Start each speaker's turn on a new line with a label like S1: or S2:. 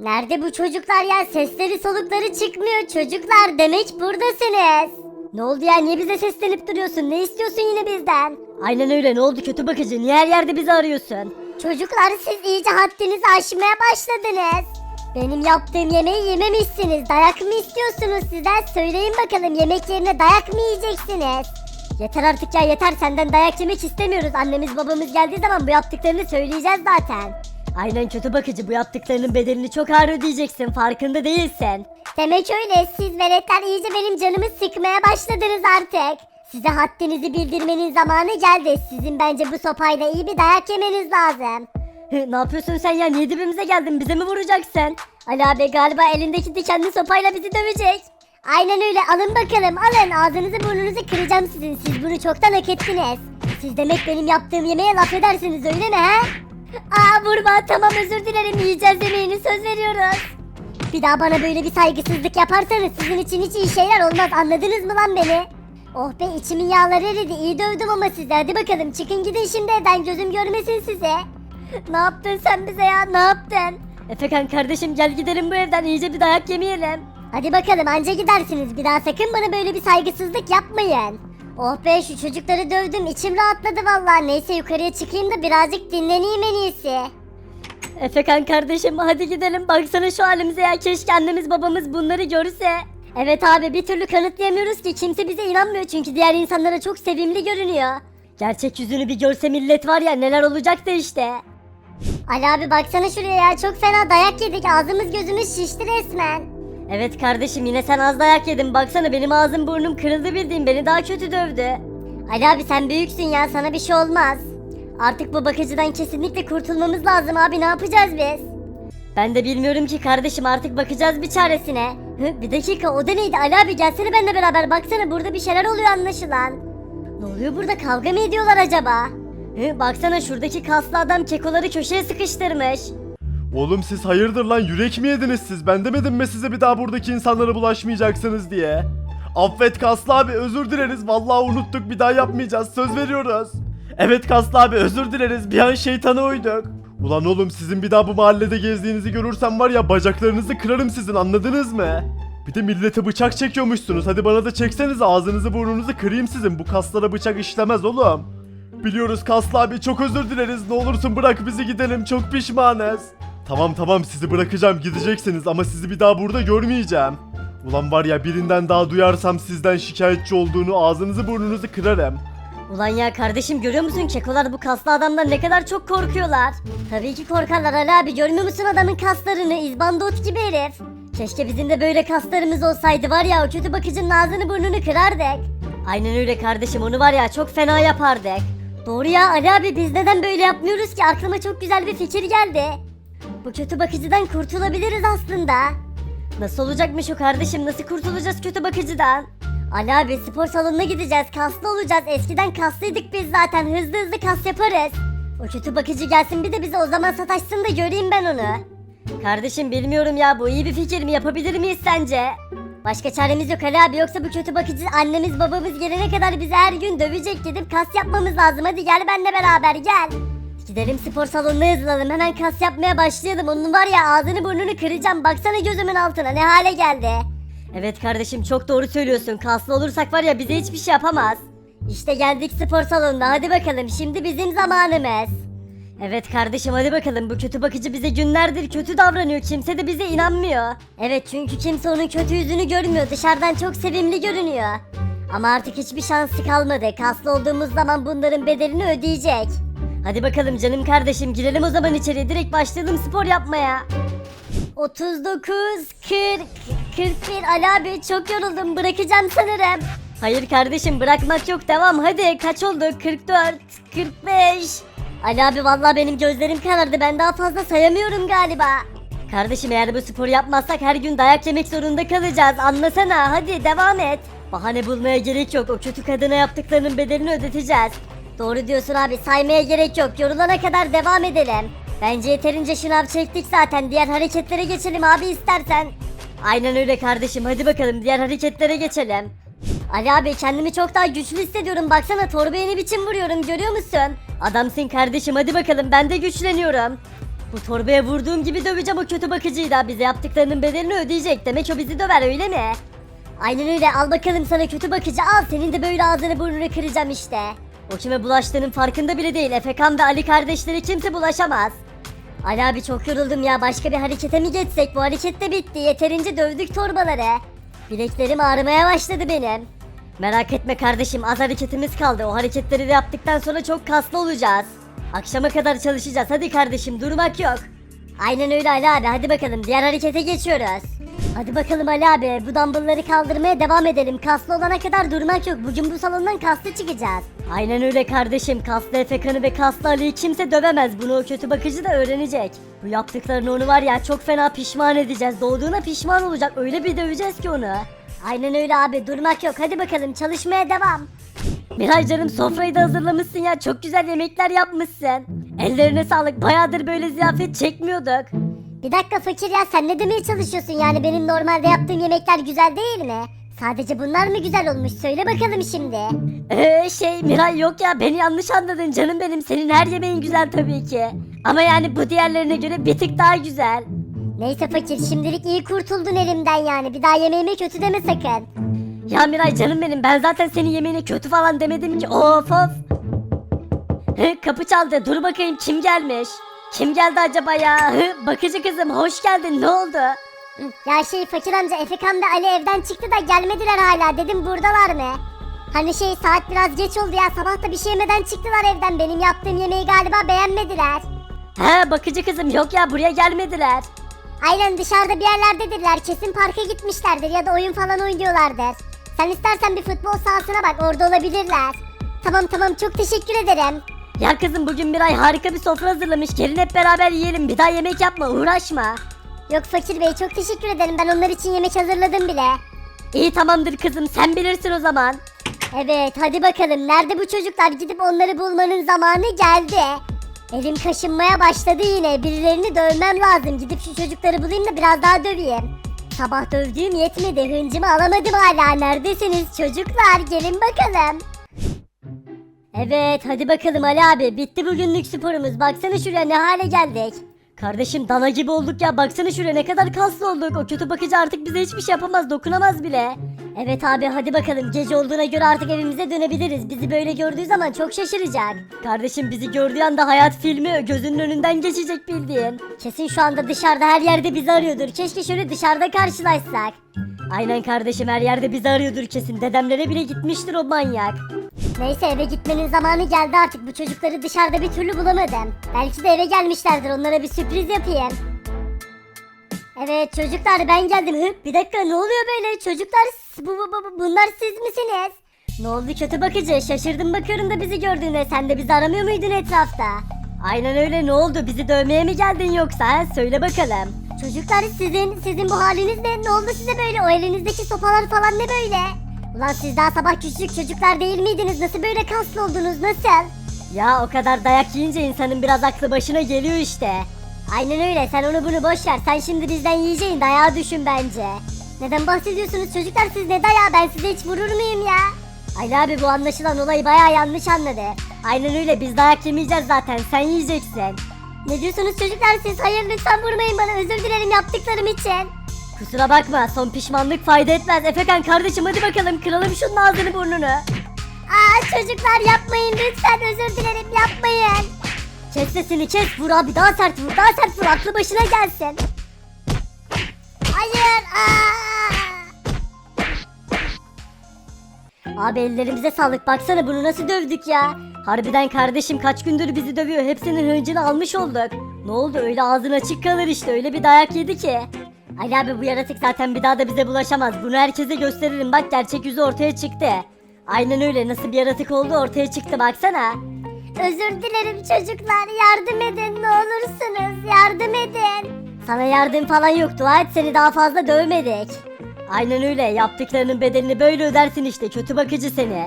S1: Nerede bu çocuklar ya? Sesleri solukları çıkmıyor. Çocuklar demek buradasınız. Ne oldu ya? Niye bize seslenip duruyorsun? Ne istiyorsun yine bizden?
S2: Aynen öyle ne oldu kötü bakıcı niye her yerde bizi arıyorsun?
S1: Çocuklar siz iyice haddinizi aşmaya başladınız. Benim yaptığım yemeği yememişsiniz. Dayak mı istiyorsunuz sizden? Söyleyin bakalım yemek yerine dayak mı yiyeceksiniz? Yeter artık ya yeter senden dayak yemek istemiyoruz. Annemiz babamız geldiği zaman bu yaptıklarını söyleyeceğiz zaten.
S2: Aynen kötü bakıcı bu yaptıklarının bedelini çok ağır ödeyeceksin farkında değilsin.
S1: Demek öyle siz veletler iyice benim canımı sıkmaya başladınız artık. Size haddinizi bildirmenin zamanı geldi. Sizin bence bu sopayla iyi bir dayak yemeniz lazım.
S2: Ne yapıyorsun sen ya niye dibimize geldin bize mi vuracaksın?
S1: Ali abi galiba elindeki dikenli sopayla bizi dövecek. Aynen öyle alın bakalım alın ağzınızı burnunuzu kıracağım sizin siz bunu çoktan hak ettiniz. Siz demek benim yaptığım yemeğe laf edersiniz öyle mi he? Aa vurma tamam özür dilerim yiyeceğiz yemeğini söz veriyoruz. Bir daha bana böyle bir saygısızlık yaparsanız sizin için hiç iyi şeyler olmaz anladınız mı lan beni? Oh be içimin yağları eridi iyi dövdüm ama sizi hadi bakalım çıkın gidin şimdi evden gözüm görmesin size. ne yaptın sen bize ya ne yaptın?
S2: Efekan kardeşim gel gidelim bu evden iyice bir dayak yemeyelim.
S1: Hadi bakalım anca gidersiniz. Bir daha sakın bana böyle bir saygısızlık yapmayın. Oh be şu çocukları dövdüm. içim rahatladı vallahi. Neyse yukarıya çıkayım da birazcık dinleneyim en iyisi.
S2: Efekan kardeşim hadi gidelim baksana şu halimize ya keşke annemiz babamız bunları görse.
S1: Evet abi bir türlü kanıtlayamıyoruz ki. Kimse bize inanmıyor çünkü diğer insanlara çok sevimli görünüyor.
S2: Gerçek yüzünü bir görse millet var ya neler olacaktı işte.
S1: Ali abi baksana şuraya ya. Çok fena dayak yedik. Ağzımız gözümüz şişti resmen.
S2: Evet kardeşim yine sen az dayak yedin baksana benim ağzım burnum kırıldı bildiğin beni daha kötü dövdü.
S1: Ali abi sen büyüksün ya. Sana bir şey olmaz. Artık bu bakıcıdan kesinlikle kurtulmamız lazım abi. Ne yapacağız biz?
S2: Ben de bilmiyorum ki kardeşim artık bakacağız bir çaresine.
S1: Hı, bir dakika o da neydi? Ali abi gelsene benimle beraber. Baksana burada bir şeyler oluyor anlaşılan. Ne oluyor burada? Kavga mı ediyorlar acaba?
S2: Hı, baksana şuradaki kaslı adam kekoları köşeye sıkıştırmış.
S3: Oğlum siz hayırdır lan yürek mi yediniz siz? Ben demedim mi size bir daha buradaki insanlara bulaşmayacaksınız diye? Affet Kaslı abi özür dileriz. Vallahi unuttuk bir daha yapmayacağız. Söz veriyoruz. Evet Kaslı abi özür dileriz. Bir an şeytana uyduk. Ulan oğlum sizin bir daha bu mahallede gezdiğinizi görürsem var ya bacaklarınızı kırarım sizin anladınız mı? Bir de millete bıçak çekiyormuşsunuz. Hadi bana da çekseniz ağzınızı burnunuzu kırayım sizin. Bu kaslara bıçak işlemez oğlum. Biliyoruz Kaslı abi çok özür dileriz. Ne olursun bırak bizi gidelim çok pişmanız. Tamam tamam sizi bırakacağım gideceksiniz ama sizi bir daha burada görmeyeceğim. Ulan var ya birinden daha duyarsam sizden şikayetçi olduğunu ağzınızı burnunuzu kırarım.
S2: Ulan ya kardeşim görüyor musun kekolar bu kaslı adamdan ne kadar çok korkuyorlar.
S1: Tabii ki korkarlar Ali abi. Görmüyor musun adamın kaslarını? İzbandot gibi herif. Keşke bizim de böyle kaslarımız olsaydı var ya o kötü bakıcının ağzını burnunu kırardık.
S2: Aynen öyle kardeşim onu var ya çok fena yapardık.
S1: Doğru ya Ali abi biz neden böyle yapmıyoruz ki? Aklıma çok güzel bir fikir geldi. Bu kötü bakıcıdan kurtulabiliriz aslında.
S2: Nasıl olacakmış o kardeşim nasıl kurtulacağız kötü bakıcıdan?
S1: Ali abi spor salonuna gideceğiz. Kaslı olacağız. Eskiden kaslıydık biz zaten. Hızlı hızlı kas yaparız. O kötü bakıcı gelsin bir de bize o zaman sataşsın da göreyim ben onu.
S2: Kardeşim bilmiyorum ya bu iyi bir fikir mi yapabilir miyiz sence?
S1: Başka çaremiz yok Ali abi yoksa bu kötü bakıcı annemiz babamız gelene kadar bizi her gün dövecek gidip kas yapmamız lazım. Hadi gel benimle beraber gel. Gidelim spor salonuna yazılalım hemen kas yapmaya başlayalım. Onun var ya ağzını burnunu kıracağım. Baksana gözümün altına ne hale geldi.
S2: Evet kardeşim çok doğru söylüyorsun kaslı olursak var ya bize hiçbir şey yapamaz.
S1: İşte geldik spor salonuna hadi bakalım şimdi bizim zamanımız.
S2: Evet kardeşim hadi bakalım bu kötü bakıcı bize günlerdir kötü davranıyor kimse de bize inanmıyor.
S1: Evet çünkü kimse onun kötü yüzünü görmüyor dışarıdan çok sevimli görünüyor. Ama artık hiçbir şansı kalmadı. Kaslı olduğumuz zaman bunların bedelini ödeyecek.
S2: Hadi bakalım canım kardeşim girelim o zaman içeri direkt başlayalım spor yapmaya.
S1: 39, 40, 41 Ali abi çok yoruldum bırakacağım sanırım.
S2: Hayır kardeşim bırakmak yok devam hadi kaç oldu 44 45
S1: Ali abi vallahi benim gözlerim karardı ben daha fazla sayamıyorum galiba.
S2: Kardeşim eğer bu spor yapmazsak her gün dayak yemek zorunda kalacağız anlasana hadi devam et. Bahane bulmaya gerek yok o kötü kadına yaptıklarının bedelini ödeteceğiz.
S1: Doğru diyorsun abi saymaya gerek yok yorulana kadar devam edelim. Bence yeterince şınav çektik zaten diğer hareketlere geçelim abi istersen.
S2: Aynen öyle kardeşim hadi bakalım diğer hareketlere geçelim.
S1: Ali abi kendimi çok daha güçlü hissediyorum baksana torbaya ne biçim vuruyorum görüyor musun?
S2: Adamsın kardeşim hadi bakalım ben de güçleniyorum. Bu torbaya vurduğum gibi döveceğim o kötü bakıcıyı da bize yaptıklarının bedelini ödeyecek. Demek o bizi döver öyle mi?
S1: Aynen öyle al bakalım sana kötü bakıcı al senin de böyle ağzını burnunu kıracağım işte.
S2: O kime bulaştığının farkında bile değil. Efekan ve Ali kardeşleri kimse bulaşamaz.
S1: Ali abi çok yoruldum ya başka bir harekete mi geçsek bu hareket de bitti yeterince dövdük torbaları. Bileklerim ağrımaya başladı benim.
S2: Merak etme kardeşim az hareketimiz kaldı. O hareketleri de yaptıktan sonra çok kaslı olacağız. Akşama kadar çalışacağız. Hadi kardeşim durmak yok.
S1: Aynen öyle Ali abi hadi bakalım diğer harekete geçiyoruz. Hadi bakalım Ali abi bu dumbbellları kaldırmaya devam edelim. Kaslı olana kadar durmak yok. Bugün bu salondan kaslı çıkacağız.
S2: Aynen öyle kardeşim. Kaslı Efekan'ı ve Kaslı Ali'yi kimse dövemez. Bunu o kötü bakıcı da öğrenecek. Bu yaptıklarını onu var ya çok fena pişman edeceğiz. Doğduğuna pişman olacak. Öyle bir döveceğiz ki onu.
S1: Aynen öyle abi durmak yok. Hadi bakalım çalışmaya devam.
S2: Miray canım sofrayı da hazırlamışsın ya. Çok güzel yemekler yapmışsın. Ellerine sağlık. Bayağıdır böyle ziyafet çekmiyorduk.
S1: Bir dakika fakir ya sen ne demeye çalışıyorsun yani benim normalde yaptığım yemekler güzel değil mi? Sadece bunlar mı güzel olmuş söyle bakalım şimdi.
S2: Ee şey Miray yok ya beni yanlış anladın canım benim. Senin her yemeğin güzel tabii ki. Ama yani bu diğerlerine göre bir tık daha güzel.
S1: Neyse fakir şimdilik iyi kurtuldun elimden yani bir daha yemeğime kötü deme sakın.
S2: Ya Miray canım benim ben zaten senin yemeğine kötü falan demedim ki of of. Hı, kapı çaldı dur bakayım kim gelmiş? Kim geldi acaba ya? Hı, bakıcı kızım hoş geldin ne oldu?
S1: Ya şey fakir amca Efekan ve Ali evden çıktı da gelmediler hala dedim buradalar mı? Hani şey saat biraz geç oldu ya sabah da bir şey yemeden çıktılar evden benim yaptığım yemeği galiba beğenmediler.
S2: He bakıcı kızım yok ya buraya gelmediler.
S1: Aynen dışarıda bir yerlerdedirler kesin parka gitmişlerdir ya da oyun falan oynuyorlardır. Sen istersen bir futbol sahasına bak orada olabilirler. Tamam tamam çok teşekkür ederim.
S2: Ya kızım bugün Miray harika bir sofra hazırlamış gelin hep beraber yiyelim bir daha yemek yapma uğraşma.
S1: Yok Fakir Bey çok teşekkür ederim ben onlar için yemek hazırladım bile.
S2: İyi tamamdır kızım sen bilirsin o zaman.
S1: Evet hadi bakalım nerede bu çocuklar gidip onları bulmanın zamanı geldi. Elim kaşınmaya başladı yine birilerini dövmem lazım gidip şu çocukları bulayım da biraz daha döveyim. Sabah dövdüğüm yetmedi hıncımı alamadım hala neredesiniz çocuklar gelin bakalım. Evet hadi bakalım Ali abi bitti bugünlük sporumuz baksana şuraya ne hale geldik.
S2: Kardeşim dana gibi olduk ya baksana şuraya ne kadar kaslı olduk. O kötü bakıcı artık bize hiçbir şey yapamaz dokunamaz bile.
S1: Evet abi hadi bakalım gece olduğuna göre artık evimize dönebiliriz bizi böyle gördüğü zaman çok şaşıracak.
S2: Kardeşim bizi gördüğü anda hayat filmi gözünün önünden geçecek bildiğin.
S1: Kesin şu anda dışarıda her yerde bizi arıyordur. Keşke şöyle dışarıda karşılaşsak.
S2: Aynen kardeşim her yerde bizi arıyordur kesin. Dedemlere bile gitmiştir o manyak.
S1: Neyse eve gitmenin zamanı geldi artık. Bu çocukları dışarıda bir türlü bulamadım. Belki de eve gelmişlerdir. Onlara bir sürpriz yapayım. Evet çocuklar ben geldim. Bir dakika ne oluyor böyle? Çocuklar bu, bu, bu- bunlar siz misiniz? Ne oldu kötü bakıcı? Şaşırdım bakıyorum da bizi gördüğüne. Sen de bizi aramıyor muydun etrafta?
S2: Aynen öyle ne oldu bizi dövmeye mi geldin yoksa söyle bakalım.
S1: Çocuklar sizin sizin bu haliniz ne? Ne oldu size böyle? O elinizdeki sopalar falan ne böyle? Ulan siz daha sabah küçük çocuklar değil miydiniz? Nasıl böyle kaslı oldunuz? Nasıl?
S2: Ya o kadar dayak yiyince insanın biraz aklı başına geliyor işte.
S1: Aynen öyle. Sen onu bunu boş ver. Sen şimdi bizden yiyeceğin dayağı düşün bence. Neden bahsediyorsunuz çocuklar? Siz ne dayağı? Ben size hiç vurur muyum ya? Ali abi bu anlaşılan olayı bayağı yanlış anladı.
S2: Aynen öyle biz dayak yemeyeceğiz zaten sen yiyeceksin.
S1: Ne diyorsunuz çocuklar siz? Hayır lütfen vurmayın bana. Özür dilerim yaptıklarım için.
S2: Kusura bakma son pişmanlık fayda etmez. Efekan kardeşim hadi bakalım kıralım şunun ağzını burnunu.
S1: Aa çocuklar yapmayın lütfen. Özür dilerim yapmayın.
S2: Kes sesini kes vur abi daha sert vur daha sert vur aklı başına gelsin.
S1: Hayır. Aa!
S2: Abi ellerimize sağlık baksana bunu nasıl dövdük ya. Harbiden kardeşim kaç gündür bizi dövüyor hepsinin hıncını almış olduk. Ne oldu öyle ağzın açık kalır işte öyle bir dayak yedi ki. Ali abi bu yaratık zaten bir daha da bize bulaşamaz. Bunu herkese gösteririm bak gerçek yüzü ortaya çıktı. Aynen öyle nasıl bir yaratık oldu ortaya çıktı baksana.
S1: Özür dilerim çocuklar. Yardım edin ne olursunuz. Yardım edin.
S2: Sana yardım falan yok dua et seni daha fazla dövmedik. Aynen öyle yaptıklarının bedelini böyle ödersin işte kötü bakıcı seni.